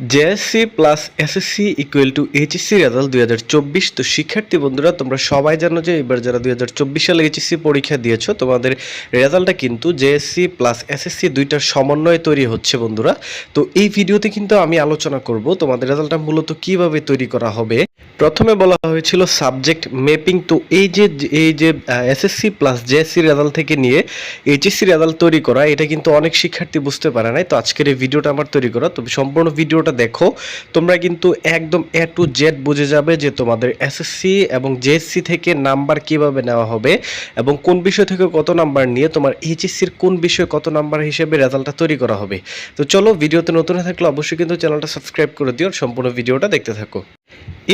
JSC plus SSC equal to HSC result দুই হাজার চব্বিশ। তো শিক্ষার্থী বন্ধুরা, তোমরা সবাই জানো যে এবার যারা দুই হাজার চব্বিশ সালে এইচএসসি পরীক্ষা দিয়েছ, তোমাদের রেজাল্টটা কিন্তু জেএসসি প্লাস এসএসসি দুইটার সমন্বয়ে তৈরি হচ্ছে বন্ধুরা। তো এই ভিডিওতে কিন্তু আমি আলোচনা করব তোমাদের রেজাল্টটা মূলত কীভাবে তৈরি করা হবে। প্রথমে বলা হয়েছিল সাবজেক্ট ম্যাপিং। তো এই যে এই যে এসএসসি প্লাস জেএসসি রেজাল্ট থেকে নিয়ে এইচএসসি রেজাল্ট তৈরি করা, এটা কিন্তু অনেক শিক্ষার্থী বুঝতে পারে নাই। তো আজকের এই ভিডিওটা আমার তৈরি করা। তবে সম্পূর্ণ ভিডিওটা দেখো। তোমরা কিন্তু একদম এ টু জেড বুঝে যাবে যে তোমাদের এসএসসি এবং জেএসসি থেকে নাম্বার কীভাবে নেওয়া হবে এবং কোন বিষয় থেকে কত নাম্বার নিয়ে তোমার এইচএসসির কোন বিষয়ে কত নাম্বার হিসেবে রেজাল্টটা তৈরি করা হবে। তো চলো, ভিডিওতে নতুন থাকলে অবশ্যই কিন্তু চ্যানেলটা সাবস্ক্রাইব করে দিও। সম্পূর্ণ ভিডিওটা দেখতে থাকো।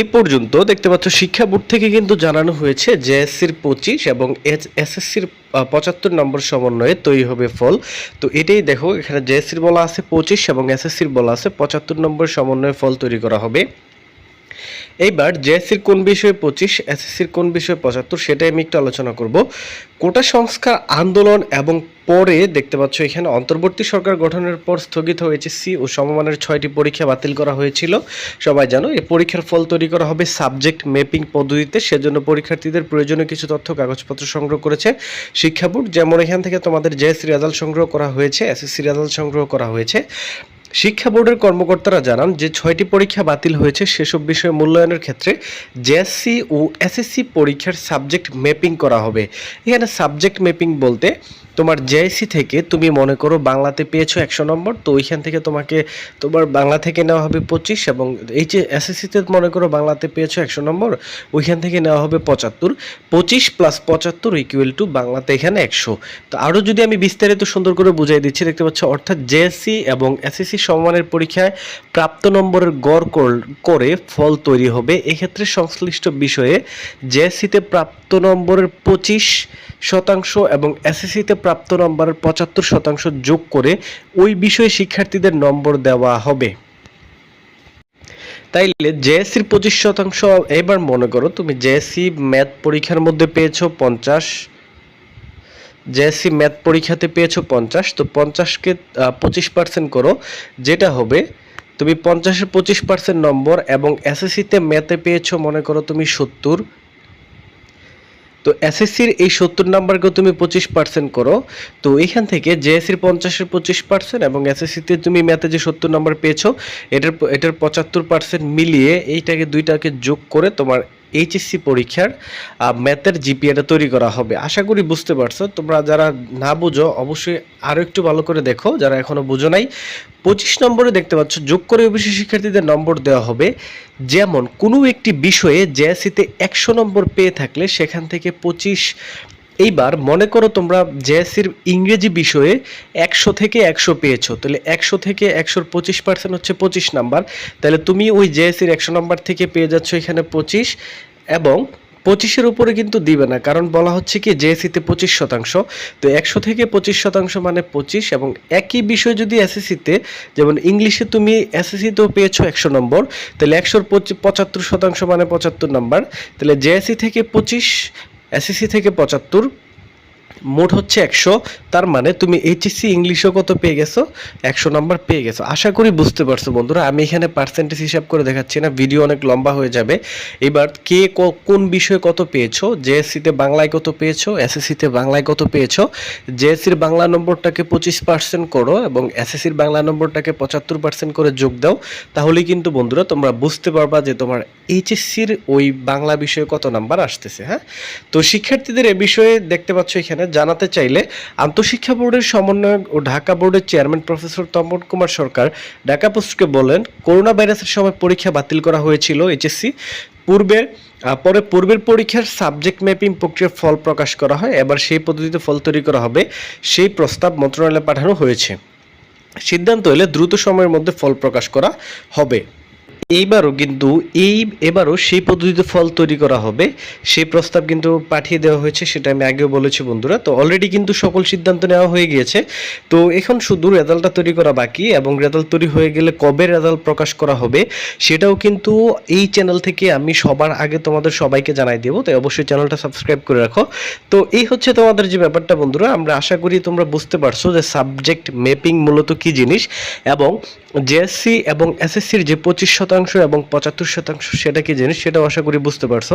এ পর্যন্ত দেখতে পাচ্ছ, শিক্ষা বোর্ড থেকে কিন্তু জানানো হয়েছে জেএসসির পঁচিশ এবং এসএসসির পঁচাত্তর নম্বর সমন্বয়ে তৈরি হবে ফল। তো এটাই দেখো, এখানে জেএসসির বলা আছে পঁচিশ এবং এসএসসির বলা আছে পঁচাত্তর নম্বর সমন্বয়ে ফল তৈরি করা হবে। এইবার জেএসসির কোন বিষয়ে পঁচিশ, এসএসসির কোন বিষয়ে পঁচাত্তর সেটাই আমি একটু আলোচনা করব। কোটা সংস্কার আন্দোলন এবং পরে দেখতে পাচ্ছ এখানে অন্তর্বর্তী সরকার গঠনের পর স্থগিত হয়েছে সি ও সমমানের ছয়টি পরীক্ষা বাতিল করা হয়েছিল। সবাই জানো, এই পরীক্ষার ফল তৈরি করা হবে সাবজেক্ট ম্যাপিং পদ্ধতিতে। সেজন্য পরীক্ষার্থীদের প্রয়োজনীয় কিছু তথ্য কাগজপত্র সংগ্রহ করেছে শিক্ষা বোর্ড। যেমন এখান থেকে তোমাদের জেএসসি রেজাল্ট সংগ্রহ করা হয়েছে, এসএসসি রেজাল্ট সংগ্রহ করা হয়েছে। শিক্ষা বোর্ডের কর্মকর্তারা জানান যে ছয়টি পরীক্ষা বাতিল হয়েছে, সেসব বিষয়ে মূল্যায়নের ক্ষেত্রে জেএসসি ও এসএসসি পরীক্ষার সাবজেক্ট ম্যাপিং করা হবে। এখানে সাবজেক্ট ম্যাপিং বলতে তোমার জেএসসি থেকে তুমি মনে করো বাংলাতে পেয়েছ একশো নম্বর, তো ওইখান থেকে তোমাকে, তোমার বাংলা থেকে নেওয়া হবে পঁচিশ এবং এই যে এসএসসিতে মনে করো বাংলাতে পেয়েছ একশো নম্বর, ওইখান থেকে নেওয়া হবে পঁচাত্তর। পঁচিশ প্লাস পঁচাত্তর ইকুয়াল টু বাংলাতে এখানে একশো। তো আরও যদি আমি বিস্তারিত সুন্দর করে বুঝাই দিচ্ছি, দেখতে পাচ্ছ, অর্থাৎ জেএসসি এবং এসএসসি সমমানের পরীক্ষায় প্রাপ্ত নম্বরের গড় করে ফল তৈরি হবে। এক্ষেত্রে সংশ্লিষ্ট বিষয়ে জেএসসিতে প্রাপ্ত নম্বরের পঁচিশ শতাংশ এবং এসএসসিতে প্রাপ্ত নম্বরের পঁচাত্তর শতাংশ যোগ করে ওই বিষয়ে শিক্ষার্থীদের নম্বর দেওয়া হবে। তাইলে জেএসসির পঁচিশ শতাংশ, এবার মনে করো তুমি জেএসসি ম্যাথ পরীক্ষার মধ্যে পেয়েছ পঞ্চাশ জেএসসি ম্যাথ পরীক্ষাতে পেয়েছ পঞ্চাশ, তো পঞ্চাশকে পঁচিশ পার্সেন্ট করো, যেটা হবে তুমি পঞ্চাশের পঁচিশ পার্সেন্ট নম্বর এবং এসএসসিতে ম্যাথে পেয়েছ মনে করো তুমি সত্তর তো এসএসসির এই সত্তর নাম্বারকে তুমি পঁচিশ পার্সেন্ট করো। তো এখান থেকে জেএসসির পঞ্চাশের পঁচিশ পার্সেন্ট এবং এসএসসিতে তুমি ম্যাথে যে সত্তর নাম্বার পেয়েছ, এটার এটার পঁচাত্তর পার্সেন্ট মিলিয়ে এইটাকে দুইটাকে যোগ করে তোমার এইচএসসি পরীক্ষার ম্যাথের জিপিএটা তৈরি করা হবে। আশা করি বুঝতে পারছ। তোমরা যারা না বুঝো, অবশ্যই আরও একটু ভালো করে দেখো। যারা এখনও বুঝো নাই, পঁচিশ নম্বরে দেখতে পাচ্ছ, যোগ করে ওবিসি শিক্ষার্থীদের নম্বর দেওয়া হবে। যেমন, কোনো একটি বিষয়ে জেএসিতে একশো নম্বর পেয়ে থাকলে সেখান থেকে পঁচিশ এইবার মনে করো তোমরা জেএসসির ইংরেজি বিষয়ে একশো থেকে একশো পেয়েছ, তাহলে একশো থেকে একশোর পঁচিশ পার্সেন্ট হচ্ছে পঁচিশ নাম্বার তাহলে তুমি ওই জেএসসির একশো নাম্বার থেকে পেয়ে যাচ্ছ এখানে পঁচিশ, এবং পঁচিশের উপরে কিন্তু দিবে না, কারণ বলা হচ্ছে কি জেএসসিতে পঁচিশ শতাংশ, তো একশো থেকে পঁচিশ শতাংশ মানে পঁচিশ, এবং একই বিষয় যদি এসএসসিতে, যেমন ইংলিশে তুমি এসএসসিতেও পেয়েছ একশো নম্বর তাহলে একশোর পঁচাত্তর শতাংশ মানে পঁচাত্তর নাম্বার তাহলে জেএসসি থেকে পঁচিশ এসএসসি থেকে পঁচাত্তর মোট হচ্ছে একশো। তার মানে তুমি এইচএসসি ইংলিশও কত পেয়ে গেছো? একশো নাম্বার পেয়ে গেছো। আশা করি বুঝতে পারছ বন্ধুরা, আমি এখানে পার্সেন্টেজ হিসাব করে দেখাচ্ছি না ভিডিও অনেক লম্বা হয়ে যাবে। এবার কে কোন বিষয়ে কত পেয়েছ? জেএসসিতে বাংলায় কত পেয়েছ? এসএসসিতে বাংলায় কত পেয়েছ? জেএসসির বাংলা নম্বরটাকে পঁচিশ পার্সেন্ট করো এবং এসএসসির বাংলা নম্বরটাকে পঁচাত্তর পার্সেন্ট করে যোগ দাও। তাহলেই কিন্তু বন্ধুরা তোমরা বুঝতে পারবা যে তোমার এইচএসসির ওই বাংলা বিষয়ে কত নাম্বার আসতেছে হ্যাঁ? তো শিক্ষার্থীদের এ বিষয়ে দেখতে পাচ্ছ এখানে জানাতে চাইলে আন্তঃশিক্ষা বোর্ডের সমন্বয়ক ও ঢাকা বোর্ডের চেয়ারম্যান প্রফেসর তপন কুমার সরকার ঢাকা পোস্টকে বলেন, করোনা ভাইরাসের সময় পরীক্ষা বাতিল করা হয়েছিল এইচএসসি পূর্বে পরে পূর্বের পরীক্ষার সাবজেক্ট ম্যাপিং প্রক্রিয়ার ফল প্রকাশ করা হয়। এবার সেই পদ্ধতিতে ফল তৈরি করা হবে। সেই প্রস্তাব মন্ত্রণালয়ে পাঠানো হয়েছে। সিদ্ধান্ত এলে দ্রুত সময়ের মধ্যে ফল প্রকাশ করা হবে। এইবারও কিন্তু এই এবারও সেই পদ্ধতিতে ফল তৈরি করা হবে। সেই প্রস্তাব কিন্তু পাঠিয়ে দেওয়া হয়েছে, সেটা আমি আগেও বলেছি বন্ধুরা। তো অলরেডি কিন্তু সকল সিদ্ধান্ত নেওয়া হয়ে গিয়েছে। তো এখন শুধু রেজাল্টটা তৈরি করা বাকি এবং রেজাল্ট তৈরি হয়ে গেলে কবে রেজাল্ট প্রকাশ করা হবে, সেটাও কিন্তু এই চ্যানেল থেকে আমি সবার আগে তোমাদের সবাইকে জানাই দেবো। তাই অবশ্যই চ্যানেলটা সাবস্ক্রাইব করে রাখো। তো এই হচ্ছে তোমাদের যে ব্যাপারটা বন্ধুরা, আমরা আশা করি তোমরা বুঝতে পারছ যে সাবজেক্ট ম্যাপিং মূলত কি জিনিস এবং জেএসসি এবং এসএসসির যে পঁচিশ শতাংশ এবং পঁচাত্তর শতাংশ, সেটা কি জিনিস? সেটা আশা করি বুঝতে পারছ।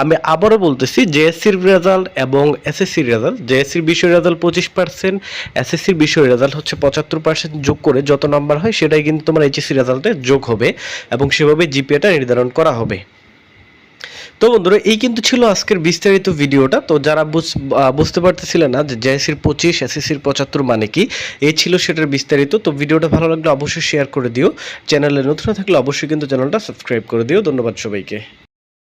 আমি আবারও বলতেছি জেএসসির রেজাল্ট এবং এসএসসির রেজাল্ট জেএসসির বিষয় রেজাল্ট পঁচিশ পার্সেন্ট এসএসসির বিষয় রেজাল্ট হচ্ছে পঁচাত্তর পার্সেন্ট যোগ করে যত নাম্বার হয়, সেটাই কিন্তু তোমার এইচএসসি রেজাল্টে যোগ হবে এবং সেভাবে জিপিএটা নির্ধারণ করা হবে। তো বন্ধুরা, এই কিন্তু ছিল আজকের বিস্তারিত ভিডিওটা। তো যারা বুঝ- বুঝতে পারতেছিলেন না যে জেএসির পঁচিশ এসএসসির পঁচাত্তর মানে কি, এই ছিল সেটার বিস্তারিত। তো ভিডিওটা ভালো লাগলে অবশ্যই শেয়ার করে দিও। চ্যানেলে নতুন থাকলে অবশ্যই কিন্তু চ্যানেলটা সাবস্ক্রাইব করে দিও। ধন্যবাদ সবাইকে।